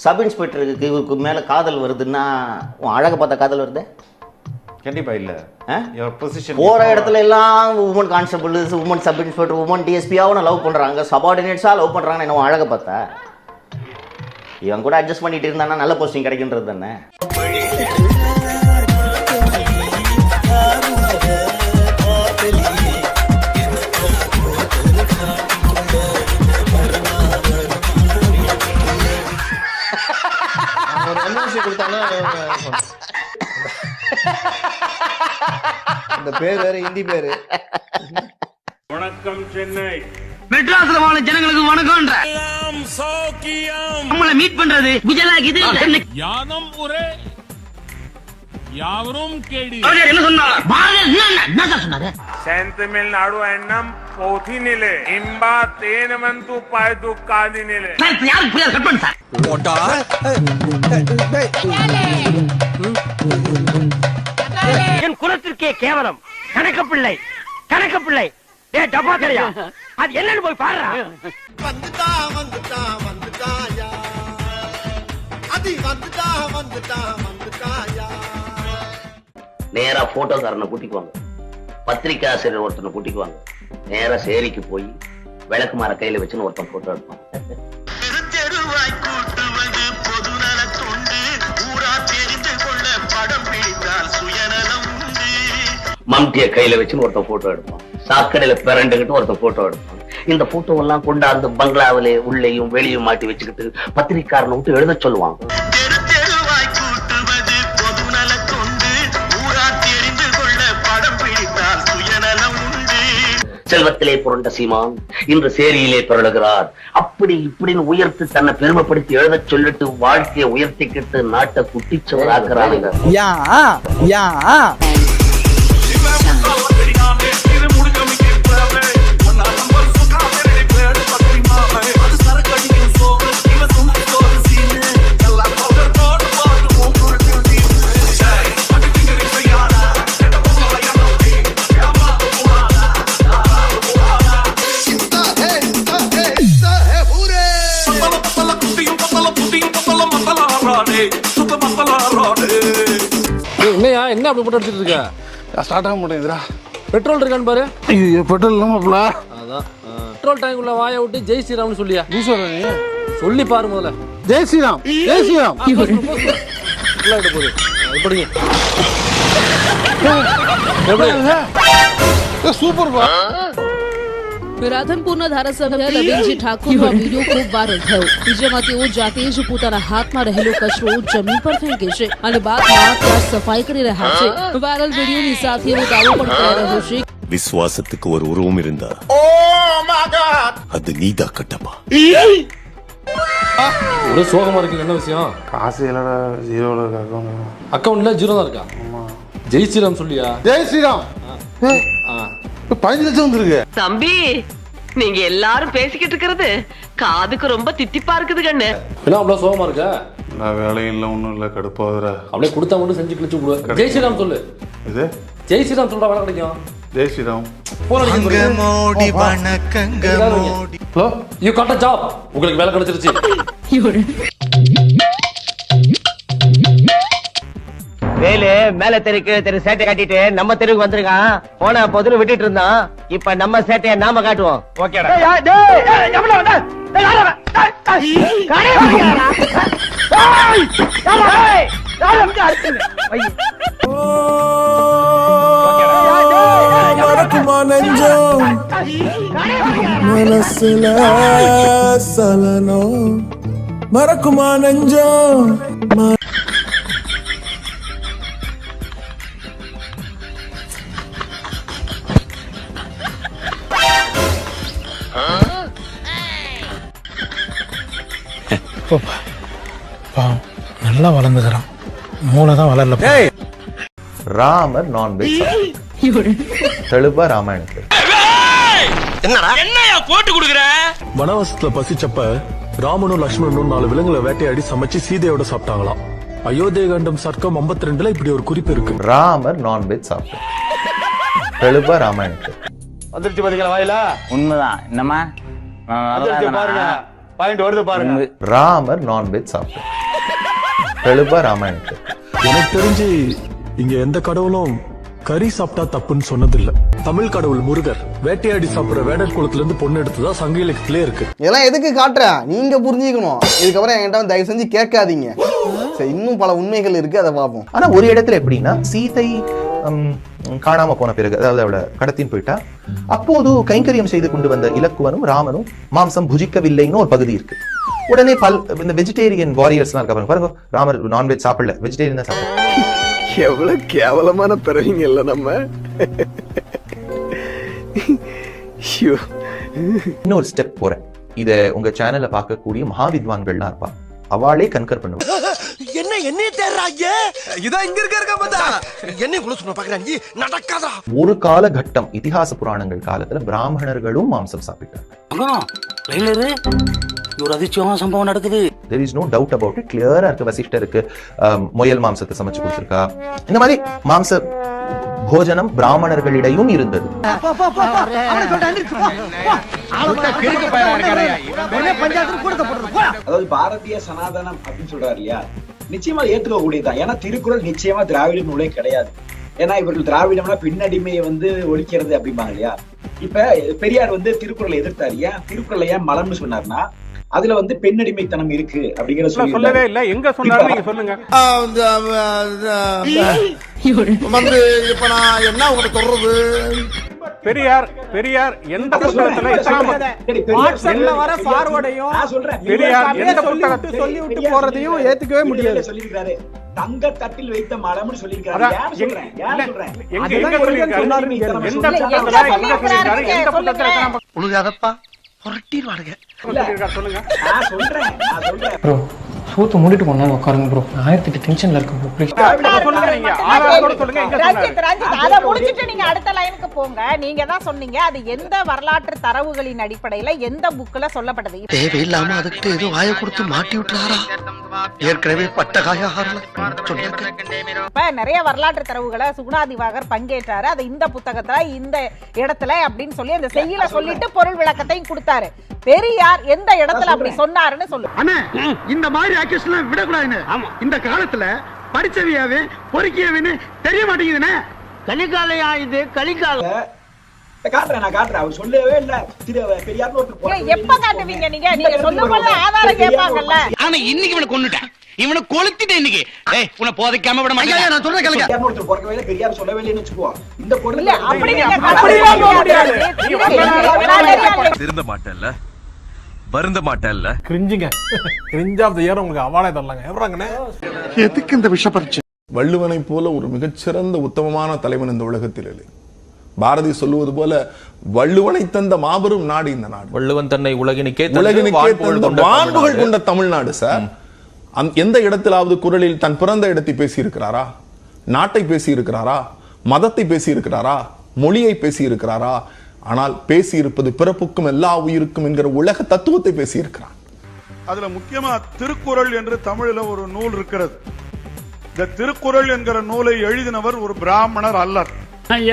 Sub இன்ஸ்பெக்டருக்கு இவருக்கு மேலே காதல் வருதுன்னா உன் அழகை பார்த்தா காதல் வருது? கண்டிப்பா இல்ல. போகிற இடத்துல எல்லாம் woman constable woman sub inspector woman டிஎஸ்பியாவும் love பண்ணுறாங்க சபார்டினேட்ஸாக லவ் பண்ணுறாங்கன்னு என்ன அழகை பார்த்தா? இவன் கூட அட்ஜஸ்ட் பண்ணிட்டு இருந்தானா நல்ல போஸ்டிங் கிடைக்குன்றது தானே? பேர் வேற ஹிந்தி பேரு. வணக்கம் சென்னை. மெட்ராஸ்ல வாழ ஜனங்களுக்கு வணக்கம்ன்ற. நம்மள மீட் பண்றது குஜராத் யானம் ஒரே யாவரும் கேடி. என்ன சொன்னாங்க பாரத என்ன என்ன சொன்னாரு? செந்தமிழ்நாடு எண்ணம் போதினிலே இம்பா தேனவந்து பாய்து காதினிலே யாருக்கு புரியாது? கட் பண்ணு சார். என் குலத்திற்கே கேவலம். கணக்க பிள்ளை கணக்க பிள்ளை ஏ டப்பா தெரியா அது என்னன்னு போய் பாரு வந்துட்டா வந்துட்டா வந்துட்டாயா அதி வந்துட்டா வந்துட்டா வந்துட்டாயா நேரா போட்டோக்காரனை கூட்டிக்குவாங்க. பத்திரிக்கை ஆசிரியர் ஒருத்தனை கூட்டிக்குவாங்க. நேரா சேரிக்கு போய் விளக்கு மாற கையில வச்சுன்னு ஒருத்தன் போட்டோ எடுப்பான். மம்டிய கையில வச்சுன்னு ஒருத்தன் போட்டோ எடுப்பான். சாக்கடையில பிறண்டுகிட்டு ஒருத்தன் போட்டோ எடுப்பான். இந்த போட்டோ எல்லாம் கொண்டாந்து பங்களாவிலே உள்ளேயும் வெளியும் மாட்டி வச்சுக்கிட்டு பத்திரிக்காரனை விட்டு எழுத சொல்லுவான். தெரு தெருவாய் கூட்டுவது பொதுநல தொண்டு ஊரா தெரிந்து கொள்ள படம் பிடித்தால் சுயநலம் உண்டு. செல்வத்திலே புரண்ட சீமான் இன்று சேரியிலே பிறழுகிறார் அப்படி இப்படின்னு உயர்த்து தன்னை பெருமைப்படுத்தி எழுதச் சொல்லிட்டு வாழ்க்கையை உயர்த்திக்கிட்டு நாட்டை குட்டிச்சவராக்குறானுங்க. யா யா. என்னையா என்ன அப்படி போட்டு அடிச்சிட்டு இருக்க? ஸ்டார்ட் ஆக மாட்டேங்குதுடா பெட்ரோல் இருக்கான்னு பாரு. ஐயோ பெட்ரோல் இல்லாமப்ல அதான் பெட்ரோல் டேங்க் உள்ள வாயை விட்டு ஜெய் ஸ்ரீராம்னு சொல்லியா? நீ சொல்ற சொல்லி பாரு முதல்ல. ஜெய் ஸ்ரீராம் ஜெய் ஸ்ரீராம். விட்டு போகுது எப்படிங்க சூப்பர் பா. વિરાધનપુરના ધારાસભ્ય રવિનજી ઠાકોરનો આ વિડીયો ખૂબ વાયરલ થયો જેમાં તેઓ જાતે જ પોતાના હાથમાં રહેલો કચરો જમીન પર ફેંકે છે અને બાદમાં ત્યાં સફાઈ કરી રહ્યા છે વાયરલ વિડીયોની સાથે એવો દાવો પણ કરી રહ્યો છે விசுவாசத்துக்கு ஒரு உருவம் இருந்தா அது நீதா கட்டப்பா ஒரே சோகமா இருக்கு என்ன விஷயம் காசு இல்லடா ஜீரோல அக்கௌண்ட் அக்கௌண்ட்ல ஜீரோ தான் இருக்கா ஜெய் ஸ்ரீராம் சொல்லியா ஜெய் ஸ்ரீராம் ஏய், ஆ. பதினஞ்சு லட்சம் வந்துருக்கு. தம்பி நீங்க எல்லாரும் பேசிக்கிட்டு இருக்கிறது காதுக்கு ரொம்ப தித்திப்பா இருக்குது கண்ணு. என்ன அவ்வளோ சோகமா இருக்க? நான் வேலையும் இல்லை ஒன்றும் இல்லை கடுப்பாகுதுடா அப்படியே கொடுத்தா மட்டும் செஞ்சு கிழிச்சு விடுவேன் ஜெய் ஸ்ரீராம் சொல்லு. இது? ஜெய் ஸ்ரீராம் சொல்றா வேலை கிடைக்கும். ஜெய் ஸ்ரீராம் அடிக்க மோடி வணக்கங்க hello you got a job உங்களுக்கு வேலை கிடைச்சிருச்சு. வேலு மேல தெருக்கு தெரு சேட்டை காட்டிட்டு நம்ம தெருவுக்கு வந்திருக்கான். போன பொதுன்னு விட்டுட்டு இருந்தான். இப்ப நம்ம சேட்டைய நாம காட்டுவோம். மனசுல சலனம். மறக்குமா நெஞ்சம் பாவம் நல்லா வளர்ந்துக்கிறான். மூளை தான் வளரல ராமர் நான்வெஜ் தெளிவா ராமாயணத்து வனவாசத்துல பசிச்சப்ப ராமனும் லக்ஷ்மணனும் நாலு விலங்குகளை வேட்டையாடி சமைச்சு சீதையோட சாப்பிட்டாங்களாம். அயோத்திய கண்டம் சர்க்கம் 52 ரெண்டுல இப்படி ஒரு குறிப்பு இருக்கு. ராமர் நான்வெஜ் சாப்பிட்டு தெளிவா ராமாயணத்து வந்துருச்சு பாத்தீங்களா வாயில? உண்மைதான். என்னம்மா? பாருங்க. பாயிண்ட் வருது பாருங்க. ராமர் நான்வெஜ் சாப்பிட்டார் தெளிவா ராமாயணத்துல. எனக்கு தெரிஞ்சு இங்க எந்த கடவுளும் கறி சாப்பிட்டா தப்புன்னு சொன்னதில்ல. தமிழ் கடவுள் முருகர் வேட்டையாடி சாப்பிடுற வேடர் குளத்துல இருந்து பொண்ணு எடுத்ததா சங்க இலக்கியத்திலே இருக்கு. இதெல்லாம் எதுக்கு காட்டுறேன் நீங்க புரிஞ்சுக்கணும். இதுக்கப்புறம் என்கிட்ட வந்து தயவு செஞ்சு கேட்காதீங்க. இன்னும் பல உண்மைகள் இருக்கு அதை பார்ப்போம். ஆனா ஒரு இடத்துல எப்படின்னா சீதை காணாம போன பிறகு அதாவது அவளை கடத்தின்னு போயிட்டா. அப்போது கைங்கரியம் செய்து கொண்டு வந்த இலக்குவனும் ராமனும் மாம்சம் புஜிக்கவில்லைன்னு ஒரு பகுதி இருக்கு. உடனே பல் இந்த வெஜிடேரியன் வாரியர்ஸ்லாம் இருக்க பாருங்க பாருங்க ராமர் நான்வெஜ் சாப்பிடல. வெஜிடேரியன் தான் சாப்பிடல. எவ்வளவு கேவலமான பிறவிங்க இல்ல நம்ம. இன்னொரு ஸ்டெப் போறேன். இத உங்க சேனல்ல பார்க்கக்கூடிய மகாவித்வான்கள்லாம் இருப்பா. அவளே கன்கர் பண்ணுவா. என்ன தேடுறாங்க இதான் இங்க இருக்க இருக்க பார்த்தா. என்ன குழு சொன்ன பாக்குறாங்க நடக்காதா? ஒரு காலகட்டம் இதிகாச புராணங்கள் காலத்துல பிராமணர்களும் மாம்சம் சாப்பிட்டாங்க. ஒரு அதிர்ச்சியமான சம்பவம் நடக்குது. There is no doubt about it கிளியரா இருக்கு வசிஷ்டருக்கு. முயல் மாம்சத்தை சமைச்சு கொடுத்துருக்கா. இந்த மாதிரி மாம்ச போஜனம் பிராமணர்களிடையும் இருந்தது. அதாவது பாரதிய சனாதனம் அப்படின்னு சொல்றாரு இல்லையா? நிச்சயமா அதை ஏத்துக்க கூடியதுதான் ஏன்னா திருக்குறள் நிச்சயமா திராவிட நூலே கிடையாது. ஏன்னா இவர்கள் திராவிடம்னா பின்னடிமையை வந்து ஒழிக்கிறது அப்படிம்பாங்க இல்லையா? இப்ப பெரியார் வந்து திருக்குறளை எதிர்த்தாரு. ஏன்? திருக்குறளை ஏன் மலம்னு சொன்னார்னா அதுல வந்து பெண்ணடிமைத்தனம் இருக்கு அப்படிங்கிற சொல்லவே இல்ல. எங்க சொன்னாரு நீங்க சொல்லுங்க. வந்து இப்ப நான் என்ன உங்களுக்கு சொல்றது? பெரியார் பெரியார் எந்த புத்தகத்துல இஸ்லாம் வர பார்வடையும் பெரியார் எந்த புத்தகத்தை சொல்லி விட்டு போறதையும் ஏத்துக்கவே முடியாது. சொல்லிருக்காரு தங்க தட்டில் வைத்த அதான் ஏன் ப்ரோ சூத்து மூடிட்டு உட்காருங்க ப்ரோ. ஆயிரத்தி எட்டு டென்ஷன்ல இருக்கு ப்ரோ. ப்ளீஸ் ரஞ்சித் ரஞ்சித் அதை முடிச்சிட்டு நீங்க அடுத்த லைனுக்கு போங்க. நீங்க தான் சொன்னீங்க அது எந்த வரலாற்று தரவுகளின் அடிப்படையில எந்த புக்ல சொல்லப்பட்டது? தேவையில்லாம அதுக்கு ஏதோ வாய கொடுத்து மாட்டி விட்டுறாரா? ஏற்கனவே பட்ட காய ஆறல இப்ப நிறைய வரலாற்று தரவுகளை சுகுணாதிவாகர் பங்கேற்றாரு. அது இந்த புத்தகத்துல இந்த இடத்துல அப்படின்னு சொல்லி அந்த செய்யல சொல்லிட்டு பொருள் விளக்கத்தையும் கொடுத்தாரு. பெரியார் எந்த இடத்துல அப்படி சொன்னாருன்னு சொல்லு. அண்ணா இந்த மாதிரி ஆக்ஷன்லாம் விடக்கூடாதுன்னு இந்த காலத்துல படிச்சவியாவே பொறுக்கியவன்னு தெரிய மாட்டேங்குதுண்ணே. கலிகாலையா இது? கலிகாலம் காட்டுறேன் நான் காட்டுறேன். அவர் சொல்லவே இல்ல. திரு பெரியார்னு ஒருத்தர் எப்ப காட்டுவீங்க நீங்க? நீங்க சொல்லும் போது ஆதாரம் கேட்பாங்கல்ல. ஆனா இன்னைக்கு இவனை கொண்டுட்டேன் இவனை கொளுத்திட்டேன் இன்னைக்கு. ஏய் உன்னை போதைக்காம விட மாட்டேன். நான் சொல்றேன் கேளுங்க. பெரியார்னு ஒருத்தர் பிறக்கவே இல்லை பெரியார் சொல்லவே இல்லைன்னு வச்சுக்குவோம் இந்த பொருள் இல்ல அப்படி அப்படிலாம் போக முடியாது. திருந்த மாட்டேன்ல? வருந்த மாட்டேன்ல? கிரிஞ்சுங்க. கிரிஞ்ச் ஆஃப் த இயர் உங்களுக்கு அவார்டே தரலாங்க. எவ்வளோங்கண்ணே எதுக்கு இந்த விஷ பரீட்சை வள்ளுவனை போல ஒரு மிகச்சிறந்த உத்தமமான தலைவன் இந்த உலகத்தில் இல்லை. பாரதி சொல்லுவது போல வள்ளுவனை தந்த மாபெரும் நாடு இந்த நாடு. வள்ளுவன் தன்னை உலகினுக்கே உலகினுக்கே மாண்புகள் கொண்ட தமிழ்நாடு. சார். அந்த- எந்த இடத்திலாவது குரலில் தன் பிறந்த இடத்தை பேசி இருக்கிறாரா நாட்டை பேசி இருக்கிறாரா மதத்தை பேசி இருக்கிறாரா மொழியை பேசி இருக்கிறாரா ஆனால் பேசி இருப்பது பிறப்புக்கும் எல்லா உயிருக்கும் என்கிற உலக தத்துவத்தை பேசி இருக்கிறார் அதுல முக்கியமா திருக்குறள் என்று தமிழில் ஒரு நூல் இருக்கிறது. இந்த திருக்குறள் என்கிற நூலை எழுதினவர் ஒரு பிராமணர் அல்லர்.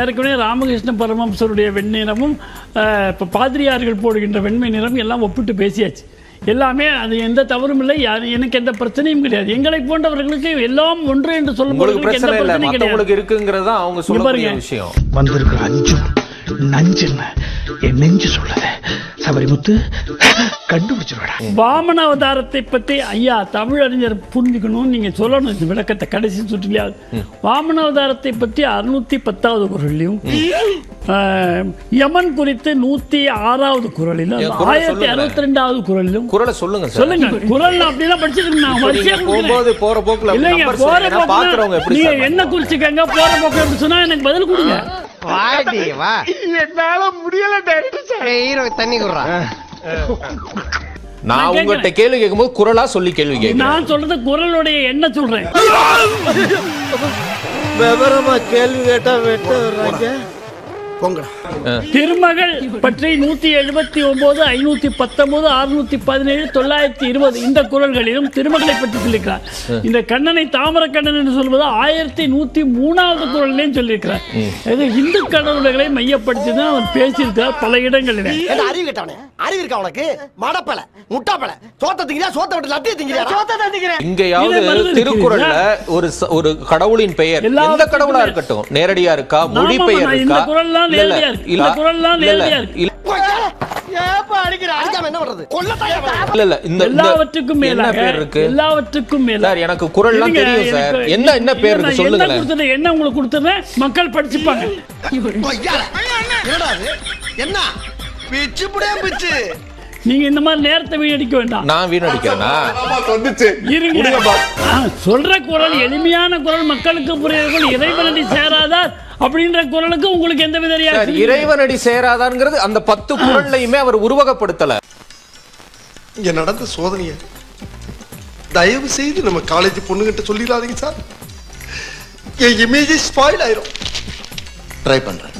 ஏற்கனவே ராமகிருஷ்ண பரமஹம்சருடைய வெண்ணிறமும் இப்ப பாதிரியார்கள் போடுகின்ற வெண்மை நிறம் எல்லாம் ஒப்பிட்டு பேசியாச்சு. எல்லாமே அது எந்த தவறும் இல்லை. எனக்கு எந்த பிரச்சனையும் கிடையாது. எங்களை போன்றவர்களுக்கு எல்லாம் ஒன்று என்று சொல்லும்போது எந்த பிரச்சனையும் கிடையாது. இருக்குங்கிறது அவங்க பாருங்க. விஷயம். வந்திருக்கிற அஞ்சும் நஞ்சுன்னு என் நெஞ்சு சொல்லுது. சபரிமுத்து கண்டுபிடிச்சிருவா வாமன அவதாரத்தை பத்தி ஐயா தமிழறிஞர் புரிஞ்சுக்கணும் நீங்க சொல்லணும். இந்த விளக்கத்தை கடைசி சுற்றிலையாவது வாமன அவதாரத்தை பற்றி அறுநூத்தி பத்தாவது குரல்லையும் ஆஹ், யமன் குறித்து நூத்தி ஆறாவது குரலிலும் ஆயிரத்தி. அறுபத்தி ரெண்டாவது குரலிலும். குரலை சொல்லுங்க சொல்லுங்க. குரல் அப்படிலாம் படிச்சிருக்கு நான் வரிசையா கொடுக்குறேன். போற போக்குல இல்லைங்க போற போக்குல நீங்க என்ன குறிச்சுக்கங்க போற போக்கு எப்படி சொன்னா எனக்கு பதில் கொடுங்க. என்னால முடியல டைரக்டர் தண்ணி குடுறான் நான் உங்கள்கிட்ட கேள்வி கேட்கும்போது குரலா சொல்லி கேள்வி நான் சொல்றது குரலுடைய என்ன சொல்றேன். விவரமா கேள்வி கேட்டா வெட்ட திருமகள் பற்றி நூத்தி எழுபத்தி ஒன்பது ஐநூத்தி பத்தொன்பது அறுநூத்தி பதினேழு தொள்ளாயிரத்தி இருபது. இந்த குரல்களிலும் திருமகளை பற்றி சொல்லியிருக்கிறார். இந்த கண்ணனை தாமர கண்ணன் என்று சொல்வது ஆயிரத்தி நூத்தி மூணாவது குரல்லையும் சொல்லியிருக்கிறார். இது இந்து கடவுள்களை மையப்படுத்தி தான் அவர் பேசியிருக்கிறார் பல இடங்களில். அறிவு கேட்டவனே? அறிவு இருக்கா உனக்கு? மடப்பல முட்டாப்பல. சோத்த திங்கிறியா? சோத்த விட்டு லத்திய திங்கிறியா? சோத்த இதை இங்கேயாவது திருக்குறள்ல? ஒரு ஒரு கடவுளின் பெயர். எந்த கடவுளா இருக்கட்டும்? நேரடியா இருக்கா? மொழி பெயர் இந்த இருக்கா? இல்ல, நேரடியா இருக்கு. இல்ல, இந்த இல்ல, நேரடியா இருக்கு. எல்லாவற்றுக்கும் மேலாக இருக்கு? எல்லாவற்றுக்கும் மேல சார் எனக்கு குறள்லாம் இருங்க, தெரியும் சார். எனக்கு- என்ன என்ன பேர் இல்ல, இருக்கு? நான் என்ன சொல்லுங்களேன். கொடுத்துட்டேன், என்ன உங்களுக்கு கொடுத்துறேன் மக்கள் படிச்சுப்பாங்க. என்னடா அது என்ன? பிச்சு புடியா பிச்சு. நீங்க இந்த மாதிரி நேரத்தை வீணடிக்க வேண்டாம். நான் வீணடிக்கிறேனா? இருங்க. சொல்ற குரல் எளிமையான குரல் மக்களுக்கு புரியவர்கள் இறைவனடி சேராதார். அப்படின்ற குரலுக்கு உங்களுக்கு எந்த வித இறைவனடி சேராதான்ங்கிறது அந்த பத்து குரல்லையுமே அவர் உருவகப்படுத்தல. இங்க நடந்த சோதனைய தயவு செய்து நம்ம காலேஜ் பொண்ணுகிட்ட சொல்லிடாதீங்க சார். என் இமேஜ் ஸ்பாயில் ஆயிரும். ட்ரை பண்றேன்.